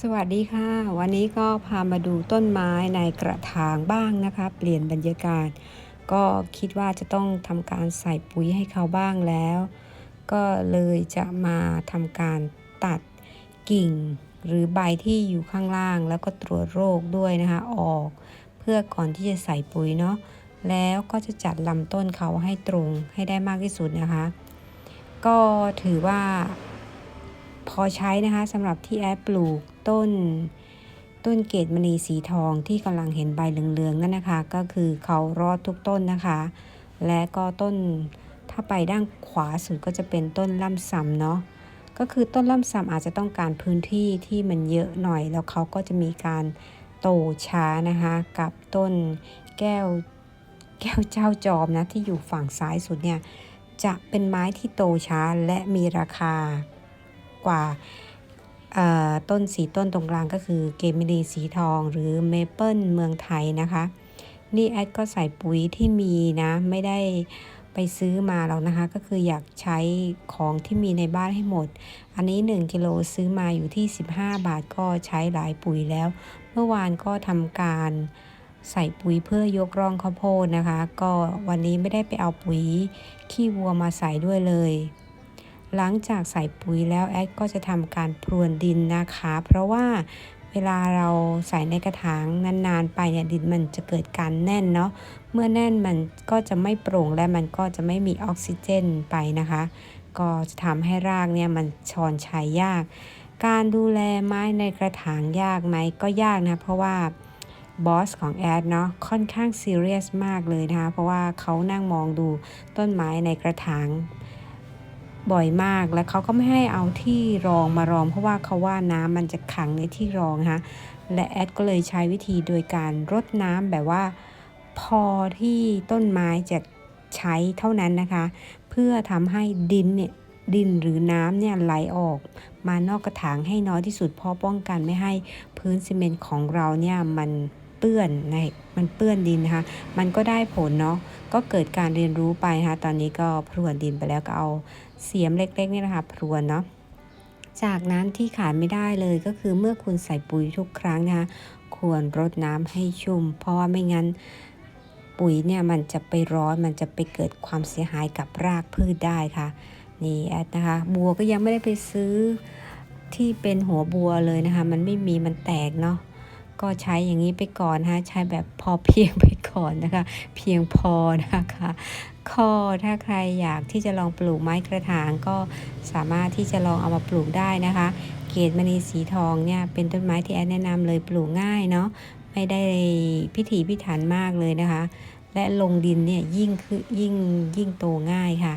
สวัสดีค่ะ วันนี้ก็พามาดูต้นไม้ในกระถางบ้างนะคะ เปลี่ยนบรรยากาศ ก็คิดว่าจะต้องทำการใส่ปุ๋ยให้เขาบ้างแล้ว ก็เลยจะมาทำการตัดกิ่ง หรือใบที่อยู่ข้างล่าง แล้วก็ตรวจโรคด้วยนะคะออก เพื่อก่อนที่จะใส่ปุ๋ยเนาะแล้วก็จะจัดลำต้นเขาให้ตรงให้ได้มากที่สุดนะคะ ก็ถือว่า พอใช้นะคะสำหรับที่แอดปลูก ต้น ต้นเกตมณีสีทองที่กำลังเห็นใบเหลืองๆนั่นนะคะ ก็คือเขารอดทุกต้นนะคะ และก็ต้นถ้าไปด้านขวาสุดก็จะเป็นต้นล่ำซำเนาะก็คือต้นล่ำซำอาจจะต้องการพื้นที่ที่มันเยอะหน่อย แล้วเขาก็จะมีการโตช้านะคะกับต้นแก้วแก้วเจ้าจอมนะที่อยู่ฝั่งซ้ายสุดเนี่ยจะเป็นไม้ที่โตช้าและมีราคากว่า ต้นสีต้นตรงกลางก็คือเกมิลีสีทองหรือเมเปิลเมืองไทยนะคะ นี่แอดก็ใส่ปุ๋ยที่มีนะ ไม่ได้ไปซื้อมาหรอกนะคะ ก็คืออยากใช้ของที่มีในบ้านให้หมด อันนี้ 1กิโลซื้อมาอยู่ที่ 15 บาทก็ใช้หลายปุ๋ยแล้ว เมื่อวานก็ทำการใส่ปุ๋ยเพื่อยกร่องข้าวโพดนะคะ ก็วันนี้ไม่ได้ไปเอาปุ๋ยขี้วัวมาใส่ด้วยเลย หลังจากใส่ปุ๋ยแล้วแอดก็จะทำการพรวนดินนะคะ เพราะว่าเวลาเราใส่ในกระถางนานๆ ไปเนี่ยดินมันจะเกิดการแน่นเนาะเมื่อแน่นมันก็จะไม่โปร่งและมันก็จะไม่มีออกซิเจนไปนะคะ ก็จะทำให้รากเนี่ยมันชอนชัยยาก การดูแลไม้ในกระถางยากไหมก็ยากนะเพราะว่าบอสของแอดเนาะค่อนข้างซีเรียสมากเลยนะคะ เพราะว่าเขานั่งมองดูต้นไม้ในกระถาง บ่อยมากและเขาก็ไม่ให้เอาที่รองมารอง เพราะว่าเขาว่าน้ำมันจะขังในที่รองนะคะและแอดก็เลยใช้วิธีโดยการรดน้ำแบบว่า พอที่ต้นไม้จะใช้เท่านั้นนะคะ เพื่อทำให้ดินเนี่ยดินหรือน้ำเนี่ยไหลออก มานอกกระถางให้น้อยที่สุดเพราะป้องกันไม่ให้พื้นซีเมนต์ของเราเนี่ยมัน เปื้อนในมันเปื้อนดินนะคะ มันก็ได้ผลเนาะ ก็เกิดการเรียนรู้ไปนะคะ ตอนนี้ก็พรวนดินไปแล้วก็เอาเสียมเล็กๆนี่นะคะพรวนเนาะ จากนั้นที่ขาดไม่ได้เลยก็คือเมื่อคุณใส่ปุ๋ยทุกครั้งนะคะ ควรรดน้ำให้ชุ่ม เพราะว่าไม่งั้นปุ๋ยเนี่ยมันจะไปร้อนมันจะไปเกิดความเสียหายกับรากพืชได้ค่ะ นี่แอดนะคะ บัวก็ยังไม่ได้ไปซื้อที่เป็นหัวบัวเลยนะคะ มันไม่มีมันแตกเนาะ ก็ใช้อย่างนี้ไปก่อนนะคะใช้แบบพอเพียงไปก่อนนะคะ เพียงพอนะคะข้อถ้าใครอยากที่จะลองปลูกไม้กระถางก็สามารถที่จะลองเอามาปลูกได้นะคะ เกตมณีสีทองเนี่ยเป็นต้นไม้ที่แอนแนะนำเลยปลูกง่ายเนาะไม่ได้พิถีพิถันมากเลยนะคะ และลงดินเนี่ยยิ่งคือยิ่งยิ่งโตง่ายค่ะ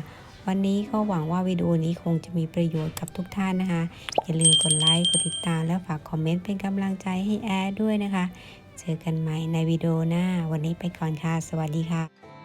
วันนี้ก็หวังว่าวิดีโอนี้คงจะมีประโยชน์กับทุกท่านนะคะ อย่าลืมกดไลค์ กดติดตาม และฝากคอมเมนต์เป็นกำลังใจให้แอดด้วยนะคะ เจอกันใหม่ในวิดีโอหน้า วันนี้ไปก่อนค่ะ สวัสดีค่ะ